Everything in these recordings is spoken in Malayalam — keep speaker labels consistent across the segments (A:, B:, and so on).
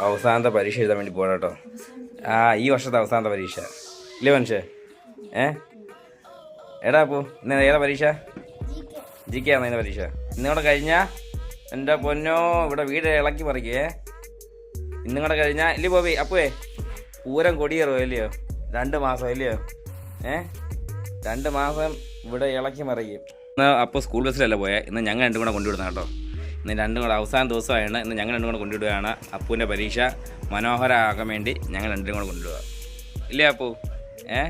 A: അവസാനത്തെ പരീക്ഷ എഴുതാൻ വേണ്ടി പോകണം കേട്ടോ. ആ ഈ വർഷത്തെ അവസാനത്തെ പരീക്ഷ. ഇല്ലേ മനുഷ്യ? ഏ? എടാ പോ ഇന്ന് ഏതാ പരീക്ഷ? ജി കെ ആണ് പരീക്ഷ? ഇന്നിവിടെ കഴിഞ്ഞാൽ എന്റെ പൊന്നോ ഇവിടെ വീട് ഇളക്കി പറിക്കേ. ഇന്നിങ്ങോട്ട് കഴിഞ്ഞാൽ ഇല്ലേ ബോബി അപ്പുവേ? പൂരം കൊടിയേറോ ഇല്ലയോ? രണ്ട് മാസം ഇല്ലയോ? ഏ? രണ്ട് മാസം ഇവിടെ ഇളക്കി മറിയും. ഇന്ന് അപ്പോൾ സ്കൂൾ ബസ്സിലല്ല പോയാൽ ഇന്ന് ഞങ്ങൾ രണ്ടും കൂടെ കൊണ്ടുവിടുന്ന കേട്ടോ. ഇന്ന് രണ്ടും കൂടെ അവസാന ദിവസമായാണ് ഇന്ന് ഞങ്ങൾ രണ്ടും കൂടെ കൊണ്ടുവിടുകയാണ്. അപ്പുവിന്റെ പരീക്ഷ മനോഹരമാകാൻ വേണ്ടി ഞങ്ങൾ രണ്ടും കൂടെ കൊണ്ടുവിടുക. ഇല്ലേ അപ്പു? ഏ?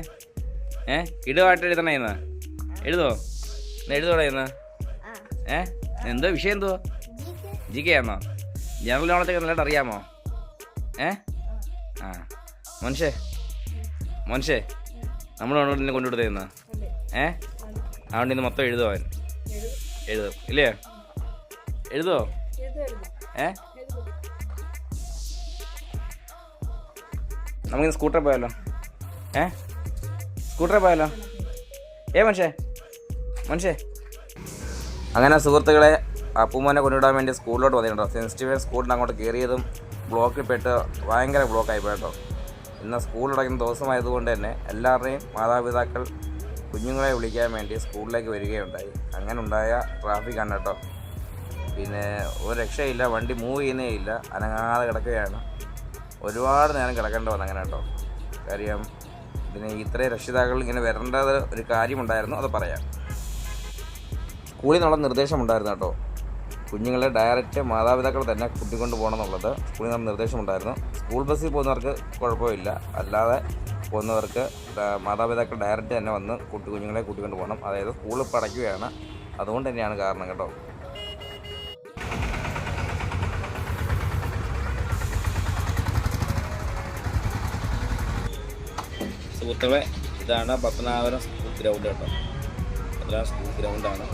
A: ഏ? ഇടുവായിട്ട് എഴുതണേ ഇന്ന്? എഴുതോ? ഇന്ന് എഴുതോടെ ഇന്ന്? ഏ? എന്തോ വിഷയം എന്തോ? ജി കെ ആണോ? ജനറൽ നോളജൊക്കെ നല്ലതായിട്ട് അറിയാമോ? ഏ? ആ. മനുഷ്യേ മനുഷ്യേ നമ്മൾ കൊണ്ടുവിടുന്ന കൊണ്ടുവിടുന്ന ഏ? അതുകൊണ്ട് ഇന്ന് മൊത്തം എഴുതുവാൻ എഴുതും. ഇല്ലേ? എഴുതുമോ ഏ? നമുക്കിന്ന് സ്കൂട്ടറിൽ പോയാലോ? ഏ? സ്കൂട്ടറിൽ പോയാലോ? ഏ മനുഷ്യേ? മനുഷ്യേ? അങ്ങനെ സുഹൃത്തുക്കളെ അപ്പൂമോനെ കൊണ്ടുവിടാൻ വേണ്ടി സ്കൂളിലോട്ട് വന്നിട്ടുണ്ടോ. സെൻസിറ്റീവ് സ്കൂളിൽ അങ്ങോട്ട് കയറിയതും ബ്ലോക്കിൽ പെട്ട് ഭയങ്കര ബ്ലോക്കായി പോയിട്ടോ ഇന്ന് സ്കൂൾ അടയ്ക്കുന്ന ദിവസമായതുകൊണ്ട് തന്നെ എല്ലാവരുടെയും മാതാപിതാക്കൾ കുഞ്ഞുങ്ങളെ വിളിക്കാൻ വേണ്ടി സ്കൂളിലേക്ക് വരികയുണ്ടായി. അങ്ങനെ ഉണ്ടായ ട്രാഫിക്കാണ് കേട്ടോ. പിന്നെ ഒരു രക്ഷയില്ല വണ്ടി മൂവ് ചെയ്യുന്നേ ഇല്ല അനങ്ങാതെ കിടക്കുകയാണ്. ഒരുപാട് നേരം കിടക്കേണ്ടി വന്നു അങ്ങനെ കേട്ടോ. കാര്യം പിന്നെ ഇത്രയും രക്ഷിതാക്കൾ ഇങ്ങനെ വരേണ്ടത് ഒരു കാര്യമുണ്ടായിരുന്നു അത് പറയാം. സ്കൂളിൽ നിന്നുള്ള നിർദ്ദേശമുണ്ടായിരുന്നു കേട്ടോ. കുഞ്ഞുങ്ങളെ ഡയറക്റ്റ് മാതാപിതാക്കൾ തന്നെ കൂട്ടിക്കൊണ്ട് പോകണം എന്നുള്ളത് സ്കൂളിൽ നിന്നുള്ള നിർദ്ദേശമുണ്ടായിരുന്നു. സ്കൂൾ ബസ്സിൽ പോകുന്നവർക്ക് കുഴപ്പമില്ല. അല്ലാതെ പോകുന്നവർക്ക് മാതാപിതാക്കൾ ഡയറക്റ്റ് തന്നെ വന്ന് കുട്ടി കുഞ്ഞുങ്ങളെ കൂട്ടിക്കൊണ്ട് പോകണം. അതായത് സ്കൂളിൽ പടയ്ക്കുകയാണ്. അതുകൊണ്ട് തന്നെയാണ് കാരണം കേട്ടോ. സുഹൃത്തുക്കളെ ഇതാണ് പത്തനാപുരം സ്കൂൾ ഗ്രൗണ്ട് കേട്ടോ. പത്തനാപുരം സ്കൂൾ ഗ്രൗണ്ടാണ്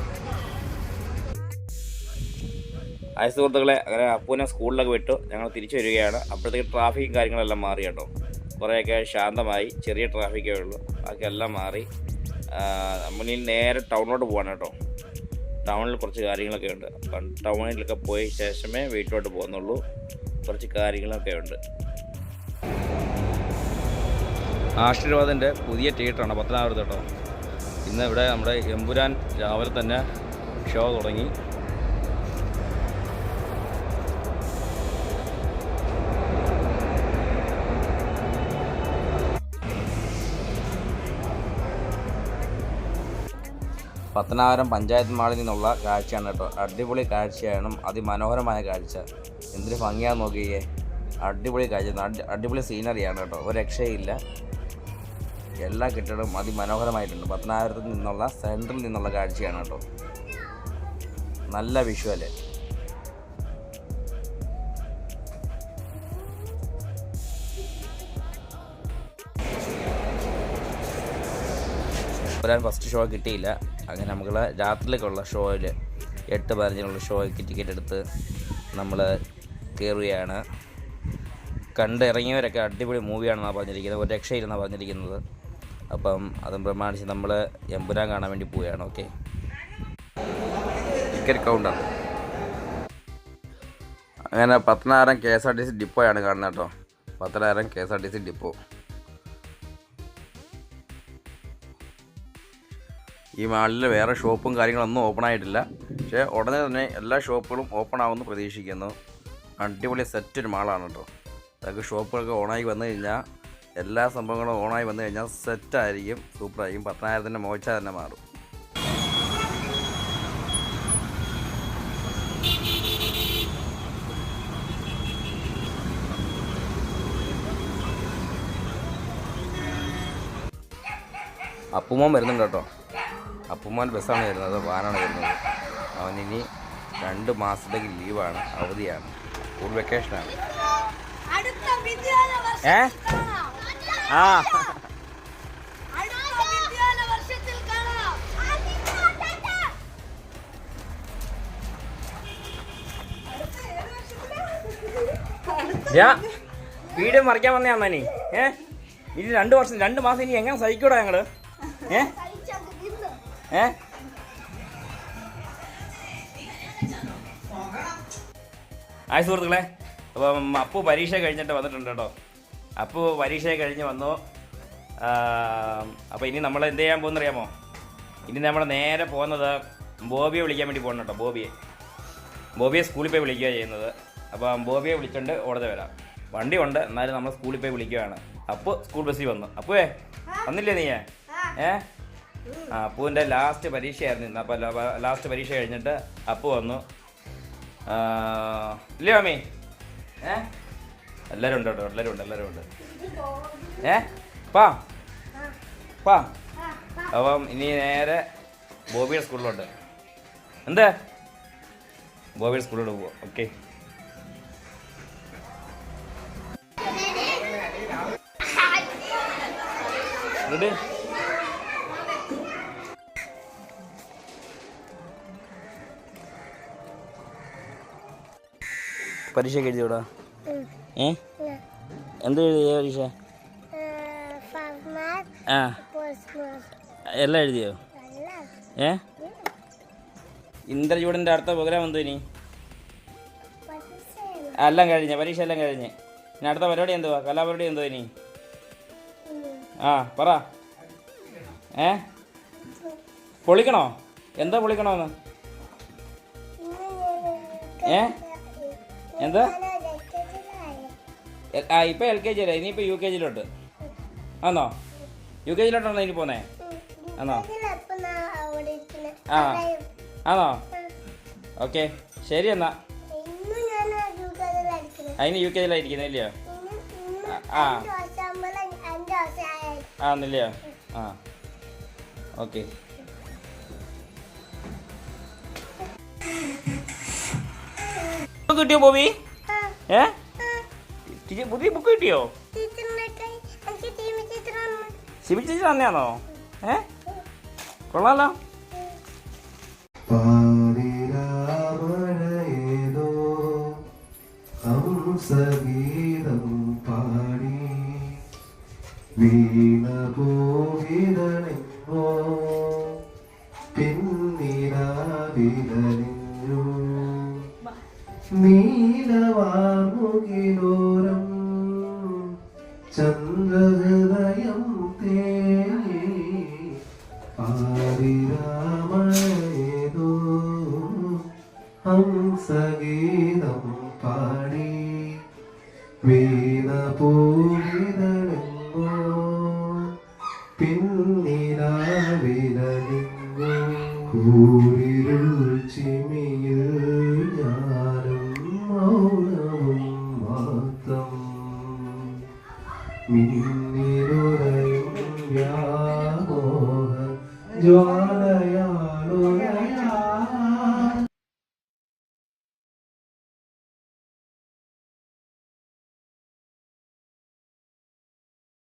A: ആയ സുഹൃത്തുക്കളെ അങ്ങനെ അപ്പൂനെ സ്കൂളിലൊക്കെ വിട്ടു. ഞങ്ങൾ തിരിച്ചു വരികയാണ്. അപ്പോഴത്തേക്ക് ട്രാഫിക്കും കാര്യങ്ങളെല്ലാം മാറി കേട്ടോ. കുറേയൊക്കെ ശാന്തമായി. ചെറിയ ട്രാഫിക്കേ ഉള്ളൂ. ബാക്കി എല്ലാം മാറി നമ്മളിൽ നേരെ ടൗണിലോട്ട് പോവാണ് കേട്ടോ. ടൗണിൽ കുറച്ച് കാര്യങ്ങളൊക്കെ ഉണ്ട്. ടൗണിലൊക്കെ പോയ ശേഷമേ വീട്ടിലോട്ട് പോകുന്നുള്ളൂ. കുറച്ച് കാര്യങ്ങളൊക്കെ ഉണ്ട്. ആശീർവാദിന്റെ പുതിയ തിയേറ്ററാണ് പത്തനാപുരത്ത് കേട്ടോ. ഇന്ന് ഇവിടെ നമ്മുടെ എമ്പുരാൻ രാവിലെ തന്നെ ഷോ തുടങ്ങി. പത്തനാപുരം പഞ്ചായത്ത് മാളിൽ നിന്നുള്ള കാഴ്ചയാണ് കേട്ടോ. അടിപൊളി കാഴ്ചയാണ് അതിമനോഹരമായ കാഴ്ച. എന്തൊരു ഭംഗിയാന്ന് നോക്കിയേ. അടിപൊളി കാഴ്ച. അടിപൊളി സീനറിയാണ് കേട്ടോ. ഒരു രക്ഷയില്ല. എല്ലാ കെട്ടിടവും അതിമനോഹരമായിട്ടുണ്ട്. പത്തനാപുരത്ത് നിന്നുള്ള സെൻട്രിൽ നിന്നുള്ള കാഴ്ചയാണ് കേട്ടോ. നല്ല വിഷ്വൽ. വരാൻ ഫസ്റ്റ് ഷോ കിട്ടിയില്ല. അങ്ങനെ നമുക്ക് രാത്രിയിലേക്കുള്ള ഷോയിൽ എട്ട് പതിനഞ്ചിനുള്ള ഷോയ്ക്ക് ടിക്കറ്റ് എടുത്ത് നമ്മൾ കയറുകയാണ് കണ്ട് ഇറങ്ങിയവരൊക്കെ അടിപൊളി മൂവിയാണെന്നാണ് പറഞ്ഞിരിക്കുന്നത്. ഒരു രക്ഷയില്ലെന്നാണ് പറഞ്ഞിരിക്കുന്നത്. അപ്പം അതും പ്രമാണിച്ച് നമ്മൾ എമ്പുരാൻ കാണാൻ വേണ്ടി പോവുകയാണ് ഓക്കെ ടിക്കറ്റ് കൗണ്ടർ അങ്ങനെ പത്തനായിരം K S R T C ഡിപ്പോയാണ് കാണുന്നത് കേട്ടോ. പത്തനായിരം K S R T C depot. ഈ മാളിൽ വേറെ ഷോപ്പും കാര്യങ്ങളൊന്നും ഓപ്പൺ ആയിട്ടില്ല. പക്ഷേ ഉടനെ തന്നെ എല്ലാ ഷോപ്പുകളും ഓപ്പൺ ആവുമെന്ന് പ്രതീക്ഷിക്കുന്നു. അടിപൊളി സെറ്റ് ഒരു മാളാണ് കേട്ടോ. അതൊക്കെ ഷോപ്പുകളൊക്കെ ഓണായി വന്നു കഴിഞ്ഞാൽ എല്ലാ സംഭവങ്ങളും ഓണായി വന്നു കഴിഞ്ഞാൽ സെറ്റായിരിക്കും. സൂപ്പറായിരിക്കും. പത്തനായിരത്തിന്റെ മോച്ച തന്നെ മാറും. അപ്പുമോൻ വരുന്നുണ്ട് കേട്ടോ. അപ്പുമോൻ ബസ്സാണ് വരുന്നത്. വാനാണ് വരുന്നത്. അവനിനി രണ്ട് മാസത്തേക്ക് ലീവാണ്. അവധിയാണ്. സ്കൂൾ വെക്കേഷനാണ് ഏ? ആ. വീഡിയോ മറിക്കാൻ വന്നയാന്നാ നീ ഏ? ഇനി രണ്ട് വർഷം രണ്ട് മാസം ഇനി എങ്ങനെ സഹിക്കൂടാ ഞങ്ങൾ? ഏ? ഏ? ആയ സുഹൃത്തുക്കളെ. അപ്പം അപ്പു പരീക്ഷ കഴിഞ്ഞിട്ട് വന്നിട്ടുണ്ട് കേട്ടോ. അപ്പു പരീക്ഷ കഴിഞ്ഞ് വന്നു. അപ്പോൾ ഇനി നമ്മൾ എന്ത് ചെയ്യാൻ പോകുന്നറിയാമോ? ഇനി നമ്മൾ നേരെ പോകുന്നത് ബോബിയെ വിളിക്കാൻ വേണ്ടി പോകണം കേട്ടോ ബോബിയെ. ബോബിയെ സ്കൂളിൽ പോയി വിളിക്കുക ചെയ്യുന്നത്. അപ്പം ബോബിയെ വിളിച്ചുകൊണ്ട് ഓടതെ വരാം. വണ്ടി ഉണ്ട് എന്നാലും നമ്മൾ സ്കൂളിൽ പോയി വിളിക്കുകയാണ്. അപ്പോൾ സ്കൂൾ ബസ്സിൽ വന്നു. അപ്പുവേ വന്നില്ലേ നീ ഏ? ആ അപ്പുവിന്റെ ലാസ്റ്റ് പരീക്ഷയായിരുന്നു ഇന്ന്. അപ്പോൾ ലാസ്റ്റ് പരീക്ഷ കഴിഞ്ഞിട്ട് അപ്പു വന്നു. ഇല്ലേ മാമി? ഏ? എല്ലാവരും ഉണ്ട് കേട്ടോ എല്ലാവരും ഉണ്ട് എല്ലാവരും ഉണ്ട്. ഏ? പാ. പാ. അപ്പം ഇനി നേരെ ബോബിയുടെ സ്കൂളിലോട്ട്. എന്താ? ബോബിയുടെ സ്കൂളിലോട്ട് പോവാം. ഓക്കെ. എന്നിട്ട് പരീക്ഷ എഴുതിയോടാ? എന്ത് എഴുതിയ പരീക്ഷ? ആ. എല്ലാം എഴുതിയോ? ഏ? ഇന്ദ്രചൂടന്റെ അടുത്ത പ്രോഗ്രാം എന്തോ ഇനി? എല്ലാം കഴിഞ്ഞ. പരീക്ഷ എല്ലാം കഴിഞ്ഞ്. ഇനി അടുത്ത പരിപാടി എന്തുവാ? കലാപരിപാടി എന്തോ ഇനി? ആ പറ. ഏ? പൊളിക്കണോ? എന്താ പൊളിക്കണോന്ന്? ഏ? എന്താ? ഇപ്പം എൽ കെ ജി അല്ലേ? ഇനിയിപ്പോൾ യു കെ ജിയിലോട്ട് ആന്നോ? യു കെ ജിയിലോട്ടാണോ ഇനി പോന്നേ? ആന്നോ? ആ. ആന്നോ? ഓക്കെ. ശരി എന്നാ. അതിന് യു കെ ജിയിലായിരിക്കുന്നേ ഇല്ലയോ? ആ. ആന്നില്ലയോ? ആ. ഓക്കെ. കിട്ടിയോ ബോബി? ഏ? ടീച്ചർ പുതിയ ബുക്ക് കിട്ടിയോ? സിബി ചേച്ചി തന്നെയാണോ? ഏ? കൊള്ളാലോ.
B: പിന്നിരാവിതലിഞ്ഞു നീലവാർമുകിലോരം ചന്ദ്രഹൃദയം ജ്വാല